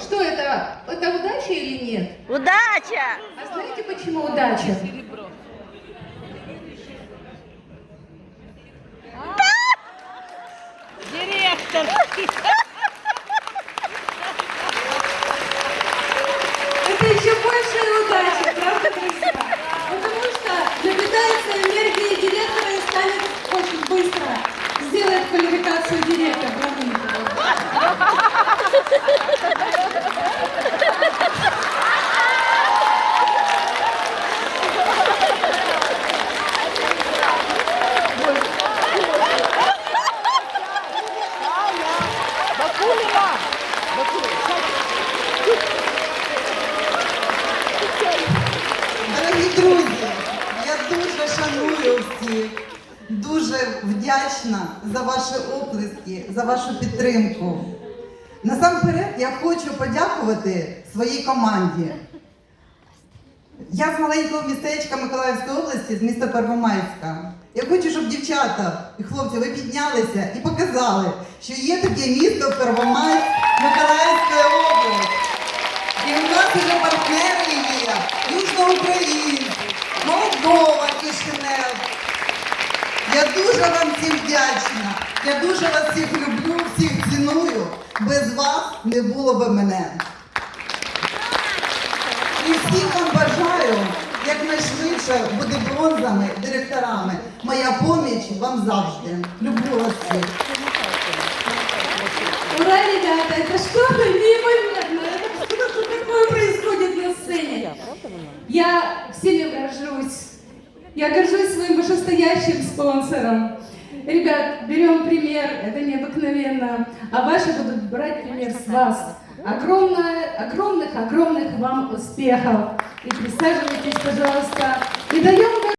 что это? Это удача или нет? Удача! А знаете, почему удача? Директор! Это еще большая удача, правда, друзья? Потому что напитается энергией директора и станет очень быстро. Сделает квалификацию директора. Друзі, я дуже шаную всіх, дуже вдячна за ваші оплески, за вашу підтримку. Насамперед я хочу подякувати своїй команді. Я з маленького містечка Миколаївської області, з міста Первомайська. Я хочу, щоб дівчата і хлопці ви піднялися і показали, що є таке місто Первомайськ Миколаївської Я дуже вам всім вдячна. Я дуже вас всіх люблю, всіх ціную. Без вас не було би мене. І всім вам бажаю якнайшвидше бути бронзами, директорами. Моя поміч вам завжди. Люблю вас всіх. Ура, ребята, это что-то неимоверное. Это что-то такое происходит на сцене. Я горжусь. Я горжусь своим вышестоящим спонсором. Ребят, берем пример, это необыкновенно. А ваши будут брать пример с вас. Огромное, огромных, огромных вам успехов. И присаживайтесь, пожалуйста. И даем